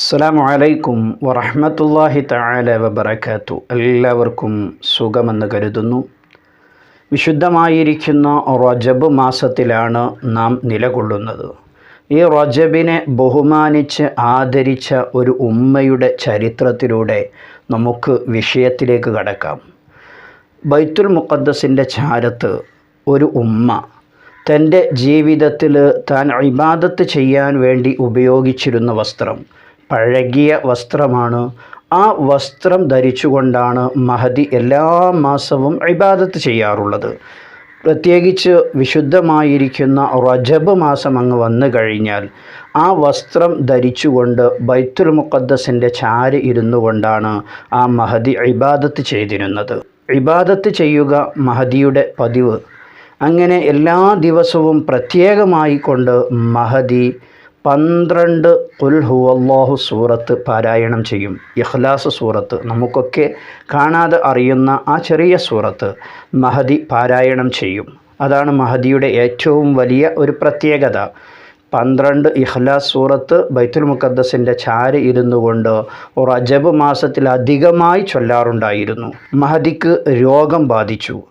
അസ്സലാമു അലൈക്കും വറഹമത്തല്ലാഹി തആല വബറകാതു എല്ലാവർക്കും സുഖമെന്ന് കരുതുന്നു. വിശുദ്ധമായിരിക്കുന്ന റജബ് മാസത്തിലാണ് നാം നിലകൊള്ളുന്നത്. ഈ റജബിനെ ബഹുമാനിച്ച് ആദരിച്ച ഒരു ഉമ്മയുടെ ചരിത്രത്തിലൂടെ നമുക്ക് വിഷയത്തിലേക്ക് കടക്കാം. ബൈത്തുൽ മുഖദ്ദസിന്റെ ചാരത്ത് ഒരു ഉമ്മ തന്റെ ജീവിതത്തിൽ താൻ ഇബാദത്ത് ചെയ്യാൻ വേണ്ടി ഉപയോഗിച്ചിരുന്ന വസ്ത്രം പഴകിയ വസ്ത്രമാണ്. ആ വസ്ത്രം ധരിച്ചുകൊണ്ടാണ് മഹദി എല്ലാ മാസവും ഇബാദത്ത് ചെയ്യാറുള്ളത്. പ്രത്യേകിച്ച് വിശുദ്ധമായിരിക്കുന്ന റജബ് മാസം അങ്ങ് വന്നു കഴിഞ്ഞാൽ ആ വസ്ത്രം ധരിച്ചുകൊണ്ട് ബൈത്തുൽ മുഖദ്ദസിന്റെ ചാര് ഇരുന്നു കൊണ്ടാണ് ആ മഹദി ഇബാദത്ത് ചെയ്തിരുന്നത്. ഇബാദത്ത് ചെയ്യുക മഹദിയുടെ പതിവ്. അങ്ങനെ എല്ലാ ദിവസവും പ്രത്യേകമായി കൊണ്ട് മഹദി പന്ത്രണ്ട് കുൽ ഹുവല്ലാഹു സൂറത്ത് പാരായണം ചെയ്യും. ഇഖ്ലാസ് സൂറത്ത് നമുക്കൊക്കെ കാണാതെ അറിയുന്ന ആ ചെറിയ സൂറത്ത് മഹദി പാരായണം ചെയ്യും. അതാണ് മഹദിയുടെ ഏറ്റവും വലിയ ഒരു പ്രത്യേകത. പന്ത്രണ്ട് ഇഖ്ലാസ് സൂറത്ത് ബൈത്തുൽ മുക്കദ്സിന്റെ ചാര് ഇരുന്നു കൊണ്ട് റജബ് മാസത്തിൽ അധികമായി ചൊല്ലാറുണ്ടായിരുന്നു. മഹദിക്ക് രോഗം ബാധിച്ചു.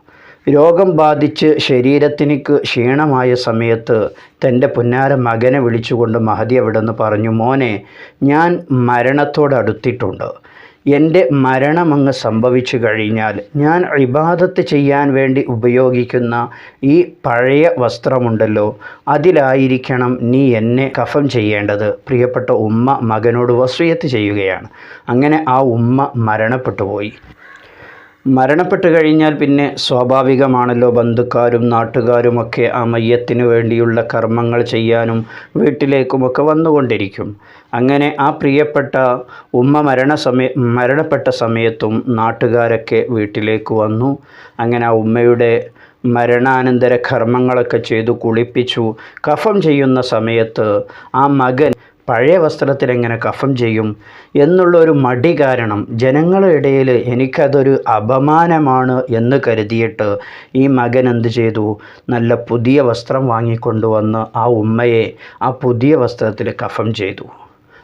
രോഗം ബാധിച്ച് ശരീരത്തിനിക്ക് ക്ഷീണമായ സമയത്ത് തന്റെ പുന്നാര മകനെ വിളിച്ചുകൊണ്ട് മഹതി അവിടെ നിന്ന് പറഞ്ഞു മോനെ ഞാൻ മരണത്തോടടുത്തിട്ടുണ്ട്. എന്റെ മരണം അങ്ങ് സംഭവിച്ചു കഴിഞ്ഞാൽ ഞാൻ ഇബാദത്ത് ചെയ്യാൻ വേണ്ടി ഉപയോഗിക്കുന്ന ഈ പഴയ വസ്ത്രമുണ്ടല്ലോ അതിലായിരിക്കണം നീ എന്നെ കഫം ചെയ്യേണ്ടത് പ്രിയപ്പെട്ട ഉമ്മ മകനോട് വസ്വയത്ത് ചെയ്യുകയാണ്. അങ്ങനെ ആ ഉമ്മ മരണപ്പെട്ടു പോയി. മരണപ്പെട്ടു കഴിഞ്ഞാൽ പിന്നെ സ്വാഭാവികമാണല്ലോ ബന്ധുക്കാരും നാട്ടുകാരുമൊക്കെ ആ മയ്യത്തിന് വേണ്ടിയുള്ള കർമ്മങ്ങൾ ചെയ്യാനും വീട്ടിലേക്കുമൊക്കെ വന്നുകൊണ്ടിരിക്കും. അങ്ങനെ ആ പ്രിയപ്പെട്ട ഉമ്മ മരണ സമയ മരണപ്പെട്ട സമയത്തും നാട്ടുകാരൊക്കെ വീട്ടിലേക്ക് വന്നു. അങ്ങനെ ആ ഉമ്മയുടെ മരണാനന്തര കർമ്മങ്ങളൊക്കെ ചെയ്തു കുളിപ്പിച്ചു. കഫം ചെയ്യുന്ന സമയത്ത് ആ മകൻ പഴയ വസ്ത്രത്തിൽ എങ്ങനെ കഫം ചെയ്യും എന്നുള്ള ഒരു മടി കാരണം ജനങ്ങളുടെ ഇടയിൽ എനിക്കതൊരു അപമാനമാണ് എന്ന് കരുതിയിട്ട് ഈ മകൻ എന്ത് ചെയ്തു? നല്ല പുതിയ വസ്ത്രം വാങ്ങിക്കൊണ്ടുവന്ന് ആ ഉമ്മയെ ആ പുതിയ വസ്ത്രത്തിൽ കഫം ചെയ്തു.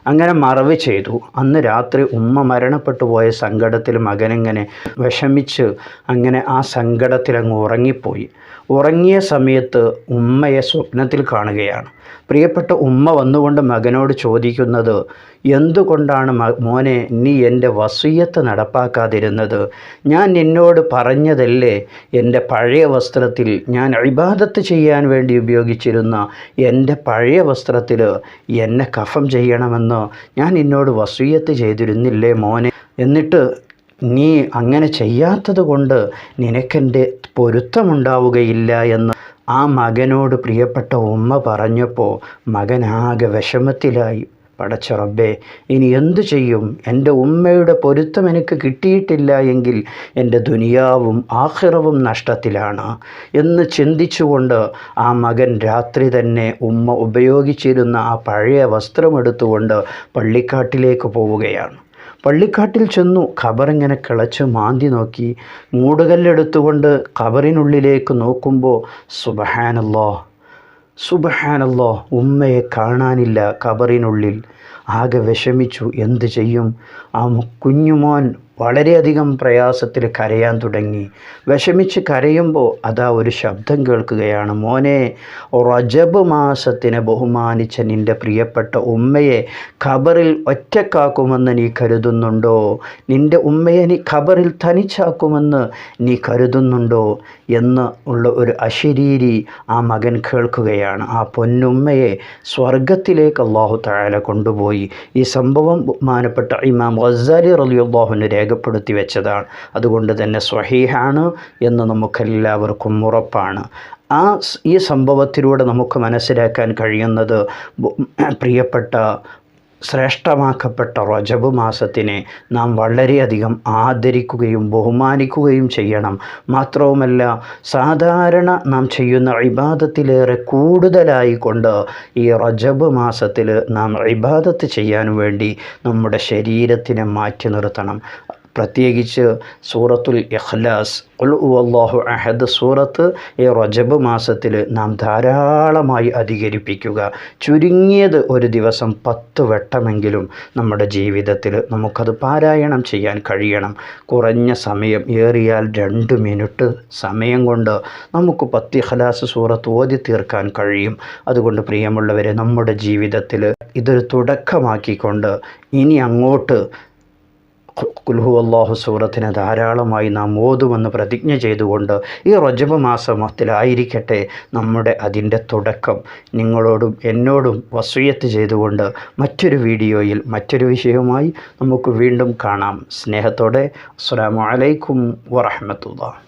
അങ്ങനെ മറവ് ചെയ്തു. അന്ന് രാത്രി ഉമ്മ മരണപ്പെട്ടു പോയ സങ്കടത്തിൽ മകനിങ്ങനെ വിഷമിച്ച് അങ്ങനെ ആ സങ്കടത്തിൽ അങ്ങ് ഉറങ്ങിപ്പോയി. ഉറങ്ങിയ സമയത്ത് ഉമ്മയെ സ്വപ്നത്തിൽ കാണുകയാണ്. പ്രിയപ്പെട്ട ഉമ്മ വന്നുകൊണ്ട് മകനോട് ചോദിക്കുന്നത് എന്തുകൊണ്ടാണ് മോനെ നീ എന്റെ വസൂയത്ത് നടപ്പാക്കാതിരുന്നത്? ഞാൻ നിന്നോട് പറഞ്ഞതല്ലേ എന്റെ പഴയ വസ്ത്രത്തിൽ ഞാൻ ഇബാദത്ത് ചെയ്യാൻ വേണ്ടി ഉപയോഗിച്ചിരുന്ന എന്റെ പഴയ വസ്ത്രത്തിൽ എന്നെ കഫം ചെയ്യണമെന്ന്? ഞാൻ നിന്നോട് വസൂയത്ത് ചെയ്തിരുന്നില്ലേ മോനെ? എന്നിട്ട് നീ അങ്ങനെ ചെയ്യാത്തത് കൊണ്ട് നിനക്കെന്റെ പൊരുത്തമുണ്ടാവുകയില്ല എന്ന് ആ മകനോട് പ്രിയപ്പെട്ട ഉമ്മ പറഞ്ഞപ്പോൾ മകനാകെ വിഷമത്തിലായി. പടച്ച റബ്ബേ ഇനി എന്തു ചെയ്യും? എന്റെ ഉമ്മയുടെ പൊരുത്തം എനിക്ക് കിട്ടിയിട്ടില്ല എങ്കിൽ എന്റെ ദുനിയാവും ആഹിറവും നഷ്ടത്തിലാണ്. എന്ന് ചിന്തിച്ചുകൊണ്ട് ആ മകൻ രാത്രി തന്നെ ഉമ്മ ഉപയോഗിച്ചിരുന്ന ആ പഴയ വസ്ത്രമെടുത്തുകൊണ്ട് പള്ളിക്കാട്ടിലേക്ക് പോവുകയാണ്. പള്ളിക്കാട്ടിൽ ചെന്നു ഖബറിങ്ങനെ കിളച്ച് മാന്തി നോക്കി. മൂടുകല്ലെടുത്തുകൊണ്ട് ഖബറിനുള്ളിലേക്ക് നോക്കുമ്പോൾ സുബഹാനല്ലോ സുബഹാനല്ലോ ഉമ്മയെ കാണാനില്ല കബറിനുള്ളിൽ ആകെ വിഷമിച്ചു എന്തു ചെയ്യും? ആ കുഞ്ഞുമോൻ വളരെയധികം പ്രയാസത്തിൽ കരയാൻ തുടങ്ങി. വിഷമിച്ച് കരയുമ്പോൾ അതാ ഒരു ശബ്ദം കേൾക്കുകയാണ്. മോനെ റജബ് മാസത്തിനെ ബഹുമാനിച്ച നിന്റെ പ്രിയപ്പെട്ട ഉമ്മയെ ഖബറിൽ ഒറ്റക്കാക്കുമെന്ന് നീ കരുതുന്നുണ്ടോ? നിന്റെ ഉമ്മയെ നീ ഖബറിൽ തനിച്ചാക്കുമെന്ന് നീ കരുതുന്നുണ്ടോ? എന്ന് ഉള്ള ഒരു അശരീരി ആ മകൻ കേൾക്കുകയാണ്. ആ പൊന്നുമ്മയെ സ്വർഗത്തിലേക്ക് അള്ളാഹു താഴെ കൊണ്ടുപോയി. ഈ സംഭവം ബഹുമാനപ്പെട്ട ഇമാം ഗസാലി റലിയുള്ളാഹുവിന് രേഖപ്പെടുത്തി വെച്ചതാണ്. അതുകൊണ്ട് തന്നെ സ്വഹീഹാണ് എന്ന് നമുക്കെല്ലാവർക്കും ഉറപ്പാണ്. ആ ഈ സംഭവത്തിലൂടെ നമുക്ക് മനസ്സിലാക്കാൻ കഴിയുന്നത് പ്രിയപ്പെട്ട ശ്രേഷ്ഠമാക്കപ്പെട്ട റജബ് മാസത്തിനെ നാം വളരെയധികം ആദരിക്കുകയും ബഹുമാനിക്കുകയും ചെയ്യണം. മാത്രവുമല്ല സാധാരണ നാം ചെയ്യുന്ന ഇബാദത്തിലേറെ കൂടുതലായി കൊണ്ട് ഈ റജബ് മാസത്തിൽ നാം ഇബാദത്ത് ചെയ്യാൻ വേണ്ടി നമ്മുടെ ശരീരത്തിനെ മാറ്റി നിർത്തണം. പ്രത്യേകിച്ച് സൂറത്തുൽ ഇഖ്ലാസ്. അള്ളാഹു അഹദ് സൂറത്ത് ഈ റജബ് മാസത്തിൽ നാം ധാരാളമായി അധികരിപ്പിക്കുക. ചുരുങ്ങിയത് ഒരു ദിവസം പത്ത് വട്ടമെങ്കിലും നമ്മുടെ ജീവിതത്തിൽ നമുക്കത് പാരായണം ചെയ്യാൻ കഴിയണം. കുറഞ്ഞ സമയം ഏറിയാൽ രണ്ട് മിനിറ്റ് സമയം കൊണ്ട് നമുക്ക് പത്ത് ഇഖ്ലാസ് സൂറത്ത് ഓതി തീർക്കാൻ കഴിയും. അതുകൊണ്ട് പ്രിയമുള്ളവരെ നമ്മുടെ ജീവിതത്തിൽ ഇതൊരു തുടക്കമാക്കിക്കൊണ്ട് ഇനി അങ്ങോട്ട് കുൽഹു അള്ളാഹു സൂറത്തിനെ ധാരാളമായി നാം ഓതുമെന്ന് പ്രതിജ്ഞ ചെയ്തുകൊണ്ട് ഈ റജബ് മാസത്തിലായിരിക്കട്ടെ നമ്മുടെ അതിന്റെ തുടക്കം. നിങ്ങളോടും എന്നോടും വസൂയത്ത് ചെയ്തുകൊണ്ട് മറ്റൊരു വീഡിയോയിൽ മറ്റൊരു വിഷയവുമായി നമുക്ക് വീണ്ടും കാണാം. സ്നേഹത്തോടെ അസ്സാം വലൈക്കും വറഹമത്തുള്ള